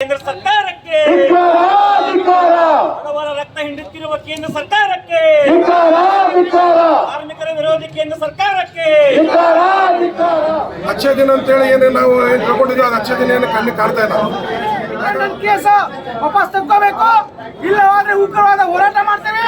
ಕೇಂದ್ರ ಸರ್ಕಾರಕ್ಕೆ ಬಡವರ ರಕ್ತ ಹಿಂಡುತ್ತಿರುವ ಕೇಂದ್ರ ಸರ್ಕಾರಕ್ಕೆ ಕಾರ್ಮಿಕರ ವಿರೋಧಿ ಕೇಂದ್ರ ಸರ್ಕಾರಕ್ಕೆ ಅಕ್ಷಯ ದಿನ ಅಂತೇಳಿ ಏನೇ ನಾವು ಏನ್ ತಗೊಂಡಿದ್ವಿ ಅದು ಅಕ್ಷಯ ದಿನ ಏನು ಕಣ್ಣಿ ಕಾಣ್ತಾ ಇಲ್ಲ. ನನ್ನ ಕೇಸ ವಾಪಸ್ ತಗೋಬೇಕು ಇಲ್ಲವಾದ್ರೆ ಉಗ್ರವಾದ ಹೋರಾಟ ಮಾಡ್ತೇವೆ?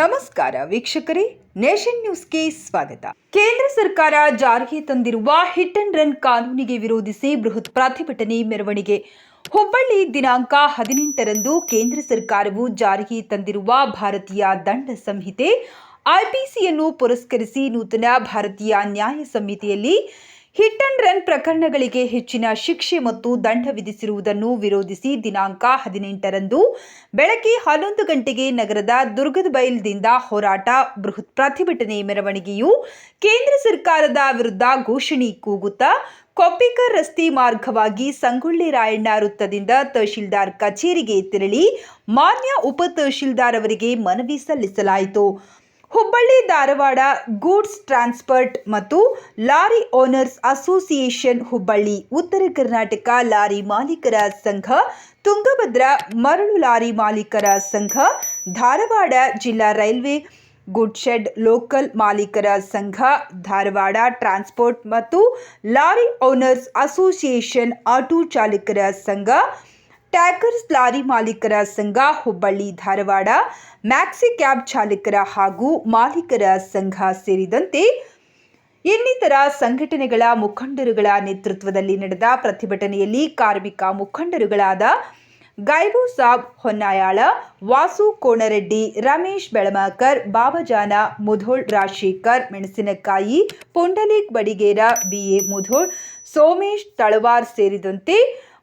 ನಮಸ್ಕಾರ ವೀಕ್ಷಕರೇ, ನೇಷನ್ ನ್ಯೂಸ್ಗೆ ಸ್ವಾಗತ. ಕೇಂದ್ರ ಸರ್ಕಾರ ಜಾರಿಗೆ ತಂದಿರುವ ಹಿಟ್ ಅಂಡ್ ರನ್ ಕಾನೂನಿಗೆ ವಿರೋಧಿಸಿ ಬೃಹತ್ ಪ್ರತಿಭಟನೆ ಮೆರವಣಿಗೆ. ಹುಬ್ಬಳ್ಳಿ ದಿನಾಂಕ ಹದಿನೆಂಟರಂದು ಕೇಂದ್ರ ಸರ್ಕಾರವು ಜಾರಿಗೆ ತಂದಿರುವ ಭಾರತೀಯ ದಂಡ ಸಂಹಿತೆ, ಐಪಿಸಿಯನ್ನು ಪುರಸ್ಕರಿಸಿ ನೂತನ ಭಾರತೀಯ ನ್ಯಾಯ ಸಂಹಿತೆಯಲ್ಲಿ ಹಿಟ್ ಅಂಡ್ ರನ್ ಪ್ರಕರಣಗಳಿಗೆ ಹೆಚ್ಚಿನ ಶಿಕ್ಷೆ ಮತ್ತು ದಂಡ ವಿಧಿಸಿರುವುದನ್ನು ವಿರೋಧಿಸಿ ದಿನಾಂಕ ಹದಿನೆಂಟರಂದು ಬೆಳಗ್ಗೆ ಹನ್ನೊಂದು ಗಂಟೆಗೆ ನಗರದ ದುರ್ಗದ ಬೈಲ್ದಿಂದ ಹೋರಾಟ, ಬೃಹತ್ ಪ್ರತಿಭಟನೆ ಮೆರವಣಿಗೆಯು ಕೇಂದ್ರ ಸರ್ಕಾರದ ವಿರುದ್ಧ ಘೋಷಣೆ ಕೂಗುತ್ತಾ, ಕೊಪ್ಪಿಕರ್ ರಸ್ತೆ ಮಾರ್ಗವಾಗಿ ಸಂಗೊಳ್ಳಿ ರಾಯಣ್ಣ ವೃತ್ತದಿಂದ ತಹಶೀಲ್ದಾರ್ ಕಚೇರಿಗೆ ತೆರಳಿ ಮಾನ್ಯ ಉಪ ತಹಶೀಲ್ದಾರ್ ಅವರಿಗೆ ಮನವಿ ಸಲ್ಲಿಸಲಾಯಿತು. ಹುಬ್ಬಳ್ಳಿ, ಧಾರವಾಡ, ಗೂಡ್ಸ್ ಟ್ರಾನ್ಸ್ಪೋರ್ಟ್ ಮತ್ತು lorry owners association Hubballi, Uttara Karnataka lorry ಮಾಲೀಕರ ಸಂಘ, ತುಂಗಭದ್ರಾ ಮರಳು ಲಾರಿ ಮಾಲೀಕರ ಸಂಘ, ಧಾರವಾಡ ಜಿಲ್ಲಾ ರೈಲ್ವೆ ಗುಡ್ ಶೆಡ್ ಲೋಕಲ್ ಮಾಲೀಕರ ಸಂಘ, ಧಾರವಾಡ ಟ್ರಾನ್ಸ್ಪೋರ್ಟ್ ಮತ್ತು ಲಾರಿ ಓನರ್ಸ್ ಅಸೋಸಿಯೇಷನ್ ಆಟೋ ಚಾಲಕರ ಸಂಘ ಟ್ಯಾಕರ್ಸ್ ಲಾರಿ ಮಾಲೀಕರ ಸಂಘ ಹುಬ್ಬಳ್ಳಿ ಧಾರವಾಡ, ಮ್ಯಾಕ್ಸಿ ಕ್ಯಾಬ್ ಚಾಲಕರ ಹಾಗೂ ಮಾಲೀಕರ ಸಂಘ ಸೇರಿದಂತೆ ಇನ್ನಿತರ ಸಂಘಟನೆಗಳ ಮುಖಂಡರುಗಳ ನೇತೃತ್ವದಲ್ಲಿ ನಡೆದ ಪ್ರತಿಭಟನೆಯಲ್ಲಿ ಕಾರ್ಮಿಕ ಮುಖಂಡರುಗಳಾದ ಗೈಬು ಸಾಬ್ ಹೊನ್ನಾಯಾಳ, ವಾಸು ಕೋಣರೆಡ್ಡಿ, ರಮೇಶ್ ಬೆಳಮಾಕರ್, ಬಾಬಜಾನ ಮುಧೋಳ್ ರಾಜಶೇಖರ್, ಮೆಣಸಿನಕಾಯಿ, ಪುಂಡಲೀಕ್ ಬಡಿಗೇರ ಬಿಎ ಮುಧೋಳ್, ಸೋಮೇಶ್ ತಳವಾರ್ ಸೇರಿದಂತೆ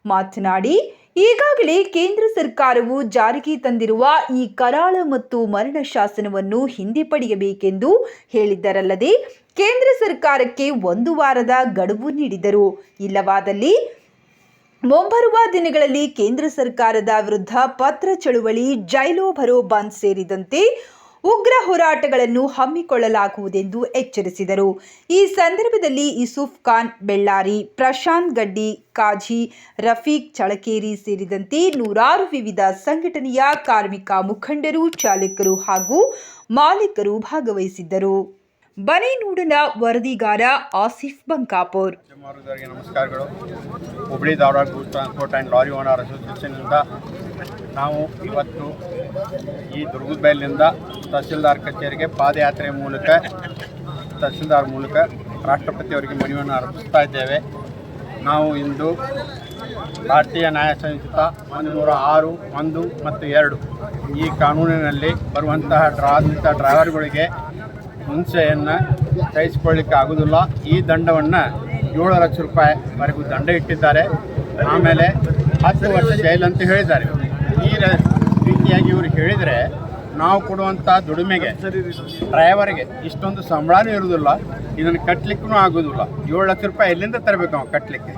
ಮಾತನಾಡಿ ಈಗಾಗಲೇ ಕೇಂದ್ರ ಸರ್ಕಾರವು ಜಾರಿಗೆ ತಂದಿರುವ ಈ ಕರಾಳ ಮತ್ತು ಮರಣ ಶಾಸನವನ್ನು ಹಿಂದೆ ಪಡೆಯಬೇಕೆಂದು ಹೇಳಿದ್ದರಲ್ಲದೆ ಕೇಂದ್ರ ಸರ್ಕಾರಕ್ಕೆ ಒಂದು ವಾರದ ಗಡುವು ನೀಡಿದರು ಇಲ್ಲವಾದಲ್ಲಿ ಮುಂಬರುವ ದಿನಗಳಲ್ಲಿ ಕೇಂದ್ರ ಸರ್ಕಾರದ ವಿರುದ್ಧ ಪತ್ರ ಚಳುವಳಿ, ಜೈಲೋ ಭರೋ ಬಂದ್ ಸೇರಿದಂತೆ ಉಗ್ರ ಹೋರಾಟಗಳನ್ನು ಹಮ್ಮಿಕೊಳ್ಳಲಾಗುವುದೆಂದು ಎಚ್ಚರಿಸಿದರು. ಈ ಸಂದರ್ಭದಲ್ಲಿ ಯೂಸುಫ್ ಖಾನ್, ಬೆಳ್ಳಾರಿ, ಪ್ರಶಾಂತ್ ಗಡ್ಡಿ ಕಾಜಿ ರಫೀಕ್ ಚಳಕೇರಿ ಸೇರಿದಂತೆ ನೂರಾರು ವಿವಿಧ ಸಂಘಟನೆಯ ಕಾರ್ಮಿಕ ಮುಖಂಡರು, ಚಾಲಕರು ಹಾಗೂ ಮಾಲೀಕರು ಭಾಗವಹಿಸಿದ್ದರು. ಬನೆ ನೂಡನ ವರದಿಗಾರ ಆಸಿಫ್ ಬಂಕಾಪುರ್. ನಮಸ್ಕಾರಗಳು. ಹುಬ್ಳಿ ಧಾರವಾಡ ಲಾರಿ ಓನರ್ ಅಸೋಸಿಯೇಷನ್ನಿಂದ ನಾವು ಇವತ್ತು ಈ ದುರ್ಗದ ಬೈಲಿನಿಂದ ತಹಸೀಲ್ದಾರ್ ಕಚೇರಿಗೆ ಪಾದಯಾತ್ರೆ ಮೂಲಕ, ತಹಸೀಲ್ದಾರ್ ಮೂಲಕ ರಾಷ್ಟ್ರಪತಿ ಅವರಿಗೆ ಮನವಿಯನ್ನು ಅರ್ಪಿಸ್ತಾ ಇದ್ದೇವೆ. ನಾವು ಇಂದು ಭಾರತೀಯ ನ್ಯಾಯ ಸಂಹಿತ ಒಂದು ನೂರ ಆರು, ಒಂದು ಮತ್ತು ಎರಡು ಈ ಕಾನೂನಿನಲ್ಲಿ ಬರುವಂತಹ ಡ್ರಾದಂಥ ಡ್ರೈವರ್ಗಳಿಗೆ ಹಿಂಸೆಯನ್ನು ಸಹಿಸಿಕೊಳ್ಳಿಕ್ಕೆ ಆಗೋದಿಲ್ಲ ಈ ದಂಡವನ್ನು ಏಳು ಲಕ್ಷ ರೂಪಾಯಿವರೆಗೂ ದಂಡ ಇಟ್ಟಿದ್ದಾರೆ. ಆಮೇಲೆ ಹತ್ತು ವರ್ಷ ಜೈಲು ಅಂತ ಹೇಳಿದ್ದಾರೆ. ರೀತಿಯಾಗಿ ಇವರು ಹೇಳಿದರೆ ನಾವು ಕೊಡುವಂಥ ದುಡಿಮೆಗೆ, ಡ್ರೈವರ್ಗೆ ಇಷ್ಟೊಂದು ಸಂಬಳನೂ ಇರೋದಿಲ್ಲ ಇದನ್ನು ಕಟ್ಟಲಿಕ್ಕೂ ಆಗೋದಿಲ್ಲ ಏಳು ಲಕ್ಷ ರೂಪಾಯಿ ಎಲ್ಲಿಂದ ತರಬೇಕು ನಾವು ಕಟ್ಟಲಿಕ್ಕೆ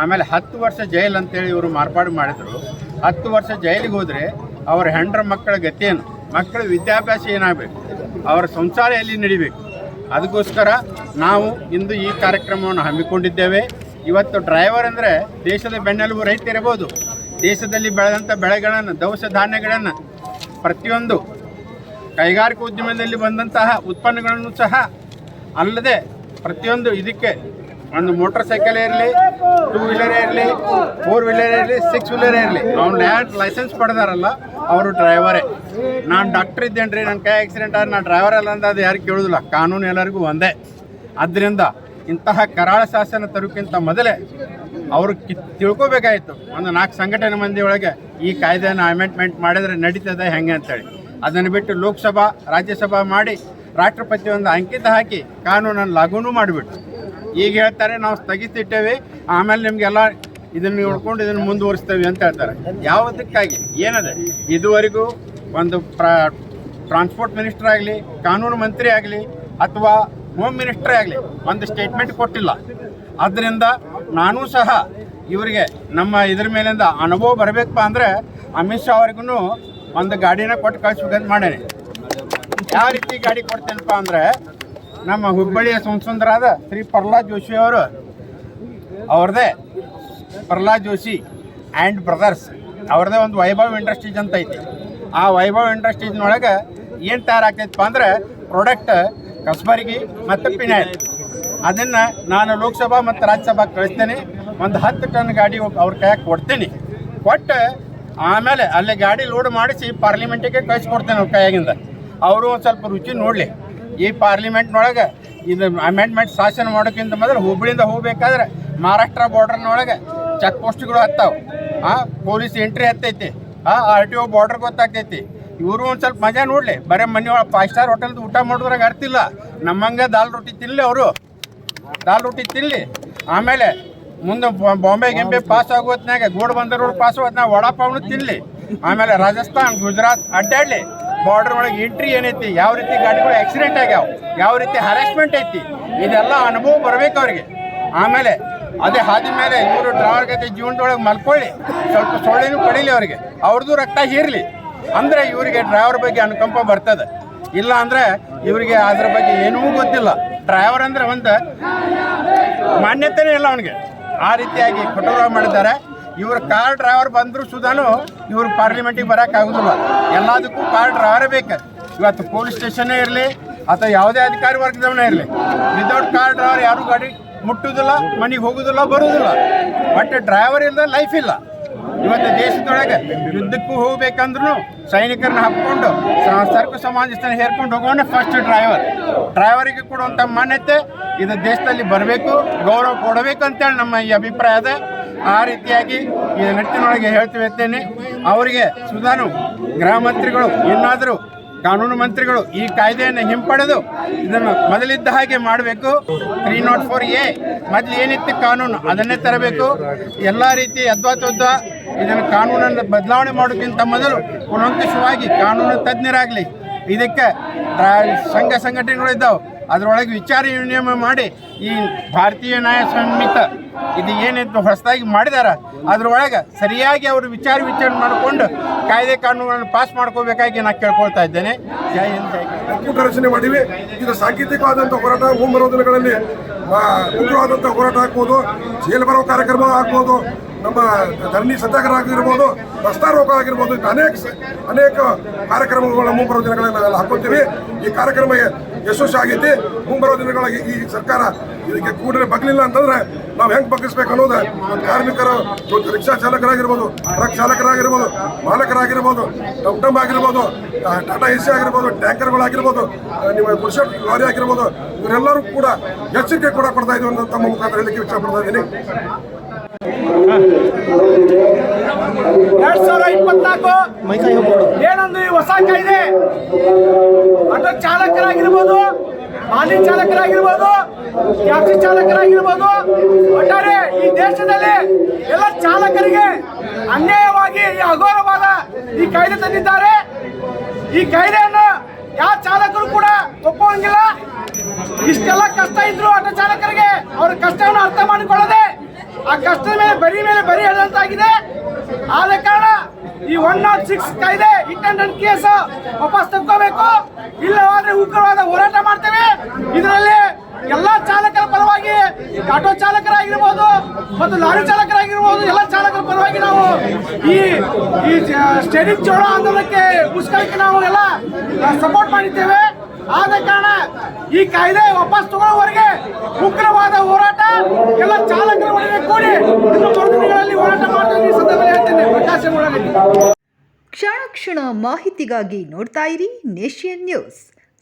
ಆಮೇಲೆ ಹತ್ತು ವರ್ಷ ಜೈಲು ಅಂತೇಳಿ ಇವರು ಮಾರ್ಪಾಡು ಮಾಡಿದರು. ಹತ್ತು ವರ್ಷ ಜೈಲಿಗೆ ಹೋದರೆ ಅವರ ಹೆಂಡ್ರ ಮಕ್ಕಳ ಗತಿಯೇನು ಮಕ್ಕಳ ವಿದ್ಯಾಭ್ಯಾಸ ಏನಾಗಬೇಕು? ಅವರ ಸಂಸಾರ ಎಲ್ಲಿ ನಡಿಬೇಕು? ಅದಕ್ಕೋಸ್ಕರ ನಾವು ಇಂದು ಈ ಕಾರ್ಯಕ್ರಮವನ್ನು ಹಮ್ಮಿಕೊಂಡಿದ್ದೇವೆ. ಇವತ್ತು ಡ್ರೈವರ್ ಅಂದರೆ ದೇಶದ ಬೆನ್ನೆಲುಬು ರೈತರಿರ್ಬೋದು ದೇಶದಲ್ಲಿ ಬೆಳೆದಂಥ ಬೆಳೆಗಳನ್ನು, ದವಸ ಧಾನ್ಯಗಳನ್ನು ಪ್ರತಿಯೊಂದು ಕೈಗಾರಿಕಾ ಉದ್ಯಮದಲ್ಲಿ ಬಂದಂತಹ ಉತ್ಪನ್ನಗಳನ್ನು ಸಹ ಅಲ್ಲದೆ ಪ್ರತಿಯೊಂದು ಇದಕ್ಕೆ ಒಂದು ಮೋಟರ್ ಸೈಕಲ್ ಇರಲಿ ಟೂ ವೀಲರ್ ಇರಲಿ ಫೋರ್ ವೀಲರ್ ಇರಲಿ ಸಿಕ್ಸ್ ವೀಲರ್ ಇರಲಿ, ಅವ್ನು ಲ್ಯಾಂಡ್ ಲೈಸೆನ್ಸ್ ಪಡೆದಾರಲ್ಲ, ಅವರು ಡ್ರೈವರೇ ನಾನು ಡಾಕ್ಟರ್ ಇದ್ದೇನೆ ರೀ ನನ್ನ ಕೈ ಆಕ್ಸಿಡೆಂಟ್ ಆದ್ರೆ ನಾನು ಡ್ರೈವರ್ ಅಲ್ಲ ಅಂತ ಅದು ಯಾರು ಕೇಳೋದಿಲ್ಲ. ಕಾನೂನು ಎಲ್ಲರಿಗೂ ಒಂದೇ. ಆದ್ದರಿಂದ ಇಂತಹ ಕರಾಳ ಶಾಸನ ತರೋಕ್ಕಿಂತ ಮೊದಲೇ ಅವರು ಕಿ, ತಿಳ್ಕೊಬೇಕಾಯಿತು. ಒಂದು ನಾಲ್ಕು ಸಂಘಟನೆ ಮಂದಿ ಒಳಗೆ ಈ ಕಾಯ್ದೆಯನ್ನು ಅಮೆಂಡ್ಮೆಂಟ್ ಮಾಡಿದರೆ ನಡೀತದೆ ಹೆಂಗೆ ಅಂತೇಳಿ. ಅದನ್ನು ಬಿಟ್ಟು ಲೋಕಸಭಾ, ರಾಜ್ಯಸಭಾ ಮಾಡಿ ರಾಷ್ಟ್ರಪತಿ ಒಂದು ಅಂಕಿತ ಹಾಕಿ ಕಾನೂನನ್ನು ಲಾಗೂನು ಮಾಡಿಬಿಟ್ಟು ಈಗ ಹೇಳ್ತಾರೆ ನಾವು ಸ್ಥಗಿಸಿಟ್ಟೇವೆ, ಆಮೇಲೆ ನಿಮಗೆಲ್ಲ ಇದನ್ನು ನೋಡ್ಕೊಂಡು ಇದನ್ನು ಮುಂದುವರಿಸ್ತೇವೆ ಅಂತ ಹೇಳ್ತಾರೆ. ಯಾವುದಕ್ಕಾಗಿ? ಏನದೆ? ಇದುವರೆಗೂ ಒಂದು ಪ್ರ ಟ್ರಾನ್ಸ್ಪೋರ್ಟ್ ಮಿನಿಸ್ಟರ್ ಆಗಲಿ, ಕಾನೂನು ಮಂತ್ರಿ ಆಗಲಿ, ಅಥವಾ ಹೋಮ್ ಮಿನಿಸ್ಟ್ರೇ ಆಗಲಿ, ಒಂದು ಸ್ಟೇಟ್ಮೆಂಟ್ ಕೊಟ್ಟಿಲ್ಲ. ಆದ್ದರಿಂದ ನಾನೂ ಸಹ ಇವರಿಗೆ ನಮ್ಮ ಇದ್ರ ಮೇಲಿಂದ ಅನುಭವ ಬರಬೇಕಪ್ಪ ಅಂದರೆ ಅಮಿತ್ ಶಾ ಅವ್ರಿಗೂ ಒಂದು ಗಾಡಿನ ಕೊಟ್ಟು ಕಳಿಸ್ಬೇಕಂತ ಮಾಡೇನೆ. ಯಾವ ರೀತಿ ಗಾಡಿ ಕೊಡ್ತೇನಪ್ಪ ಅಂದ್ರೆ ನಮ್ಮ ಹುಬ್ಬಳ್ಳಿಯ ಸುಂದರಾದ ಶ್ರೀ ಪ್ರಹ್ಲಾದ್ ಜೋಶಿ ಅವರು, ಅವ್ರದ್ದೇ ಪ್ರಹ್ಲಾದ್ ಜೋಶಿ ಆ್ಯಂಡ್ ಬ್ರದರ್ಸ್ ಅವ್ರದ್ದೇ ಒಂದು ವೈಭವ್ ಇಂಡಸ್ಟ್ರೀಸ್ ಅಂತ ಐತಿ. ಆ ವೈಭವ್ ಇಂಡಸ್ಟ್ರೀಸ್ನೊಳಗೆ ಏನು ತಯಾರಾಗ್ತೈತಪ್ಪ ಅಂದ್ರೆ ಪ್ರಾಡಕ್ಟ್ ಕಸ್ಬರ್ಗಿ ಮತ್ತು ಪಿನಾಯ್ ಅದನ್ನು ನಾನು ಲೋಕಸಭಾ ಮತ್ತು ರಾಜ್ಯಸಭಾ ಕಳಿಸ್ತೇನೆ. ಒಂದು ಹತ್ತು ಟನ್ ಗಾಡಿ ಅವ್ರ ಕೈಯಕ್ಕೆ ಕೊಡ್ತೀನಿ. ಕೊಟ್ಟು ಆಮೇಲೆ ಅಲ್ಲಿ ಗಾಡಿ ಲೋಡ್ ಮಾಡಿಸಿ ಪಾರ್ಲಿಮೆಂಟಿಗೆ ಕಳಿಸ್ಕೊಡ್ತೇನೆ ಅವ್ರ ಕೈಯಾಗಿಂದ. ಅವರು ಒಂದು ಸ್ವಲ್ಪ ರುಚಿ ನೋಡಲಿ. ಈ ಪಾರ್ಲಿಮೆಂಟ್ನೊಳಗೆ ಇದು ಅಮೆಂಡ್ಮೆಂಟ್ ಶಾಸನ ಮಾಡೋಕ್ಕಿಂತ ಮೊದಲು ಹುಬ್ಬಳ್ಳಿಯಿಂದ ಹೋಗ್ಬೇಕಾದ್ರೆ ಮಹಾರಾಷ್ಟ್ರ ಬಾರ್ಡ್ರ್ನೊಳಗೆ ಚೆಕ್ ಪೋಸ್ಟ್ಗಳು ಹತ್ತಾವೆ. ಆ ಪೊಲೀಸ್ ಎಂಟ್ರಿ ಹತ್ತೈತಿ. ಆ ಆರ್ ಟಿ ಒ ಬಾರ್ಡ್ರ್ ಗೊತ್ತಾಗ್ತೈತಿ. ಇವರು ಒಂದು ಸ್ವಲ್ಪ ಮಜಾ ನೋಡಲಿ. ಬರೀ ಮನೆ ಒಳಗೆ ಫೈವ್ ಸ್ಟಾರ್ ಹೋಟೆಲ್ದು ಊಟ ಮಾಡಿದ್ರಾಗ ಅರ್ತಿಲ್ಲ ನಮ್ಮಂಗೆ ದಾಲ್ ರೊಟ್ಟಿ ತಿನ್ನಲಿ ಅವರು. ದಾಲ್ ರೊಟ್ಟಿ ತಿನ್ನಲಿ ಆಮೇಲೆ ಮುಂದೆ ಬಾಂಬೆ ಗಿಂಬೆ ಪಾಸ್ ಆಗೋ ಹೊತ್ನ್ಯಾಗ ಗೋಡ್ ಬಂದರ್ ಪಾಸ್ ಆಗೋತ್ನಾಗ ವಡಾಪಾವ್ನು ತಿನ್ನಲಿ ಆಮೇಲೆ ರಾಜಸ್ಥಾನ್, ಗುಜರಾತ್ ಅಡ್ಡಾಡಲಿ. ಬಾರ್ಡರ್ ಒಳಗೆ ಎಂಟ್ರಿ ಏನೈತಿ, ಯಾವ ರೀತಿ ಗಾಡಿಗಳು ಆಕ್ಸಿಡೆಂಟ್ ಆಗ್ಯಾವ, ಯಾವ ರೀತಿ ಹರಾಸ್ಮೆಂಟ್ ಐತಿ, ಇದೆಲ್ಲ ಅನುಭವ ಬರಬೇಕು ಅವ್ರಿಗೆ. ಆಮೇಲೆ ಅದೇ ಹಾದಿ ಮೇಲೆ ಇವರು ಡ್ರಾವರ್ ಗತಿ ಜೀವನದೊಳಗೆ ಮಲ್ಕೊಳ್ಳಿ. ಸ್ವಲ್ಪ ಸೊಳ್ಳೆನೂ ಕಡಿಲಿ ಅವ್ರಿಗೆ. ಅವ್ರದ್ದು ರಕ್ತ ಹೀರ್ಲಿ. ಅಂದ್ರೆ ಇವರಿಗೆ ಡ್ರೈವರ್ ಬಗ್ಗೆ ಅನುಕಂಪ ಬರ್ತದೆ. ಇಲ್ಲ ಅಂದ್ರೆ ಇವರಿಗೆ ಅದ್ರ ಬಗ್ಗೆ ಏನೂ ಗೊತ್ತಿಲ್ಲ. ಡ್ರೈವರ್ ಅಂದ್ರೆ ಒಂದು ಮಾನ್ಯತೆನೇ ಇಲ್ಲ ಅವನಿಗೆ. ಆ ರೀತಿಯಾಗಿ ಕಠೋರವಾಗಿ ಮಾಡಿದ್ದಾರೆ. ಇವ್ರ ಕಾರ್ ಡ್ರೈವರ್ ಬಂದರೂ ಸುಧಾನು ಇವ್ರು ಪಾರ್ಲಿಮೆಂಟಿಗೆ ಬರೋಕ್ಕಾಗೋದಿಲ್ಲ ಎಲ್ಲದಕ್ಕೂ ಕಾರ್ ಡ್ರೈವರೇ ಬೇಕು. ಇವತ್ತು ಪೊಲೀಸ್ ಸ್ಟೇಷನ್ನೇ ಇರಲಿ, ಅಥವಾ ಯಾವುದೇ ಅಧಿಕಾರಿ ವರ್ಗದವನೇ ಇರಲಿ. ವಿದೌಟ್ ಕಾರ್ ಡ್ರೈವರ್ ಯಾರು ಗಾಡಿ ಮುಟ್ಟುವುದಿಲ್ಲ ಮನೆಗೆ ಹೋಗೋದಿಲ್ಲ ಬರುವುದಿಲ್ಲ ಬಟ್ ಡ್ರೈವರ್ ಇಲ್ಲದ ಲೈಫ್ ಇಲ್ಲ. ಇವತ್ತು ದೇಶದೊಳಗೆ ಯುದ್ಧಕ್ಕೂ ಹೋಗ್ಬೇಕಂದ್ರೂ ಸೈನಿಕರನ್ನ ಹಾಕ್ಕೊಂಡು ಸರ್ಕು ಸಮಾಜಸ್ಥನ ಹೇರ್ಕೊಂಡು ಹೋಗೋಣ ಫಸ್ಟ್ ಡ್ರೈವರ್ ಡ್ರೈವರಿಗೆ ಕೊಡುವಂಥ ಮಾನ್ಯತೆ ಇದು ದೇಶದಲ್ಲಿ ಬರಬೇಕು, ಗೌರವ ಕೊಡಬೇಕು ಅಂತೇಳಿ ನಮ್ಮ ಈ ಅಭಿಪ್ರಾಯ ಅದ. ಆ ರೀತಿಯಾಗಿ ಈ ನಿಟ್ಟಿನೊಳಗೆ ಹೇಳ್ತೀವಿ ಅವರಿಗೆ ಸುಧಾನು ಗೃಹ ಮಂತ್ರಿಗಳು ಏನಾದರೂ ಕಾನೂನು ಮಂತ್ರಿಗಳು ಈ ಕಾಯ್ದೆಯನ್ನು ಹಿಂಪಡೆದು ಇದನ್ನು ಮೊದಲಿದ್ದ ಹಾಗೆ ಮಾಡಬೇಕು. ತ್ರೀ ನಾಟ್ ಫೋರ್ ಎ ಮೊದಲು ಏನಿತ್ತು ಕಾನೂನು, ಅದನ್ನೇ ತರಬೇಕು. ಎಲ್ಲ ರೀತಿ ಯದ್ವಾತದ್ದ ಇದನ್ನು ಕಾನೂನನ್ನು ಬದಲಾವಣೆ ಮಾಡೋಕ್ಕಿಂತ ಮೊದಲು ಪುನಂಕುಷವಾಗಿ ಕಾನೂನು ತಜ್ಞರಾಗಲಿ. ಇದಕ್ಕೆ ಸಂಘ ಸಂಘಟನೆಗಳು ಇದ್ದಾವೆ. ಅದರೊಳಗೆ ವಿಚಾರ ವಿನಿಮಯ ಮಾಡಿ ಈ ಭಾರತೀಯ ನ್ಯಾಯ ಸಂಹಿತ ಇದು ಏನಿತ್ತು ಹೊಸದಾಗಿ ಮಾಡಿದಾರ, ಅದ್ರೊಳಗೆ ಸರಿಯಾಗಿ ಅವರು ವಿಚಾರ ವಿಚಾರಣೆ ಮಾಡಿಕೊಂಡು ಕಾಯ್ದೆ ಕಾನೂನನ್ನು ಪಾಸ್ ಮಾಡ್ಕೋಬೇಕಾಗಿ ನಾನು ಕೇಳ್ಕೊಳ್ತಾ ಇದ್ದೇನೆ. ಜೈ ಹಿಂದ್, ಜೈ. ಒಕ್ಕೂಟ ರಚನೆ ಮಾಡಿವಿ. ಇದು ಸಾಂಕೇತಿಕವಾದಂಥ ಹೋರಾಟ ಮುಂಬರುವ ದಿನಗಳಲ್ಲಿ ಉಗ್ರವಾದಂಥ ಹೋರಾಟ ಹಾಕ್ಬೋದು ಜೈಲು ಬರೋ ಕಾರ್ಯಕ್ರಮ ಹಾಕ್ಬೋದು ನಮ್ಮ ಧರಣಿ ಸತ್ಯಾಗ್ರಹ ಆಗಿರ್ಬೋದು ರಸ್ತಾ ರೋಕ ಆಗಿರ್ಬೋದು ಅನೇಕ ಅನೇಕ ಕಾರ್ಯಕ್ರಮಗಳ ಮುಂಬರುವ ದಿನಗಳಲ್ಲಿ ನಾವೆಲ್ಲ ಹಾಕೋತೀವಿ ಈ ಕಾರ್ಯಕ್ರಮ ಯಶಸ್ವಿ ಆಗೈತಿ ಮುಂಬರುವ ದಿನಗಳಲ್ಲಿ ಈ ಸರ್ಕಾರ ಇದಕ್ಕೆ ಕೂಡಲೇ ಬಗ್ಲಿಲ್ಲ ಅಂತಂದ್ರೆ ನಾವು ಹೆಂಗ್ ಬಗ್ಗಿಸ್ಬೇಕು ಅನ್ನೋದು? ಕಾರ್ಮಿಕರ ರಿಕ್ಷಾ ಚಾಲಕರಾಗಿರ್ಬೋದು ಟ್ರಕ್ ಚಾಲಕರಾಗಿರ್ಬೋದು ಮಾಲಕರಾಗಿರ್ಬೋದು ಟಮ್ ಆಗಿರ್ಬೋದು ಟಾಟಾ ಎ ಸಿ ಆಗಿರ್ಬೋದು ಟ್ಯಾಂಕರ್ಗಳಾಗಿರ್ಬೋದು ನಿಮ್ಮ ಪುರುಷ ಲಾರಿ ಆಗಿರ್ಬೋದು ಇವರೆಲ್ಲರೂ ಕೂಡ ಎಚ್ಚರಿಕೆ ಕೂಡ ಕೊಡ್ತಾ ಇದ್ದೀವಿ ಅಂತ ತಮ್ಮ ಮುಖಾಂತರ ಹೇಳಲಿಕ್ಕೆ ಇಷ್ಟಪಡ್ತಾ ಇದ್ದೀನಿ. ಎರಡ್ ಸಾವಿರ ಇಪ್ಪತ್ನಾಲ್ಕು ಏನೊಂದು ಈ ಹೊಸ ಕಾಯ್ದೆ? ಆಟೋ ಚಾಲಕರಾಗಿರ್ಬೋದು ಮಾಲಿ ಚಾಲಕರಾಗಿರ್ಬೋದು, ಟ್ಯಾಕ್ಸಿ ಚಾಲಕರಾಗಿರ್ಬೋದು, ಒಟ್ಟಾರೆ ಈ ದೇಶದಲ್ಲಿ ಎಲ್ಲ ಚಾಲಕರಿಗೆ ಅನ್ಯಾಯವಾಗಿ ಈ ಅಘೋರವಾದ ಈ ಕಾಯ್ದೆ ತಂದಿದ್ದಾರೆ. ಈ ಕಾಯ್ದೆಯನ್ನು ಯಾವ ಚಾಲಕರು ಕೂಡ ಒಪ್ಪುವಂಗಿಲ್ಲ ಇಷ್ಟೆಲ್ಲ ಕಷ್ಟ ಇದ್ರು ಆಟೋ ಚಾಲಕರಿಗೆ ಅವ್ರ ಕಷ್ಟವನ್ನು ಅರ್ಥ ಮಾಡಿಕೊಳ್ಳದೆ ಆ ಕಷ್ಟದ ಮೇಲೆ ಬರಿ ಮೇಲೆ ಬರಿ ಹೇಳಿದಂತಾಗಿದೆ. ಆದ ಕಾರಣ ಈ ಒನ್ ನಾಟ್ ಸಿಕ್ಸ್ ಕಾಯ್ದೆ ಹಿಟ್ ಅಂಡ್ ಕೇಸ್ ವಾಪಸ್ ತಗೋಬೇಕು ಇಲ್ಲವಾದ್ರೆ ಉಗ್ರವಾದ ಹೋರಾಟ ಮಾಡ್ತೇವೆ. ಇದರಲ್ಲಿ ಎಲ್ಲಾ ಚಾಲಕರ ಪರವಾಗಿ ಆಟೋ ಚಾಲಕರಾಗಿರ್ಬೋದು ಮತ್ತು ಲಾರಿ ಚಾಲಕರಾಗಿರ್ಬೋದು, ಎಲ್ಲ ಚಾಲಕರ ಪರವಾಗಿ ನಾವು ಈ ಈ ಸ್ಟೇರಿಂಗ್ ಜೋಳ ಆಂದೋಲನಕ್ಕೆ ಮುಷ್ಕರಕ್ಕೆ ನಾವು ಎಲ್ಲ ಸಪೋರ್ಟ್ ಮಾಡಿದ್ದೇವೆ. ಆದ ಕಾರಣ ಈ ಕಾಯ್ದೆ ವಾಪಸ್ ತಗೊಳ್ಳೋವರೆಗೆ ಉಗ್ರವಾದ ಹೋರಾಟ ಎಲ್ಲ ಚಾಲಕರ ಒಳಗೆ ಕೂಡಿ ಹೋರಾಟ ಮಾಡ್ತೇವೆ ಈ ಸಂದರ್ಭದಲ್ಲಿ ಹೇಳ್ತೇನೆ. ಪ್ರಕಾಶ ಕ್ಷಣ ಕ್ಷಣ ಮಾಹಿತಿಗಾಗಿ ನೋಡ್ತಾ ಇರಿ ನೇಷಿಯನ್ ನ್ಯೂಸ್.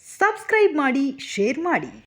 ಸಬ್ಸ್ಕ್ರೈಬ್ ಮಾಡಿ ಶೇರ್ ಮಾಡಿ.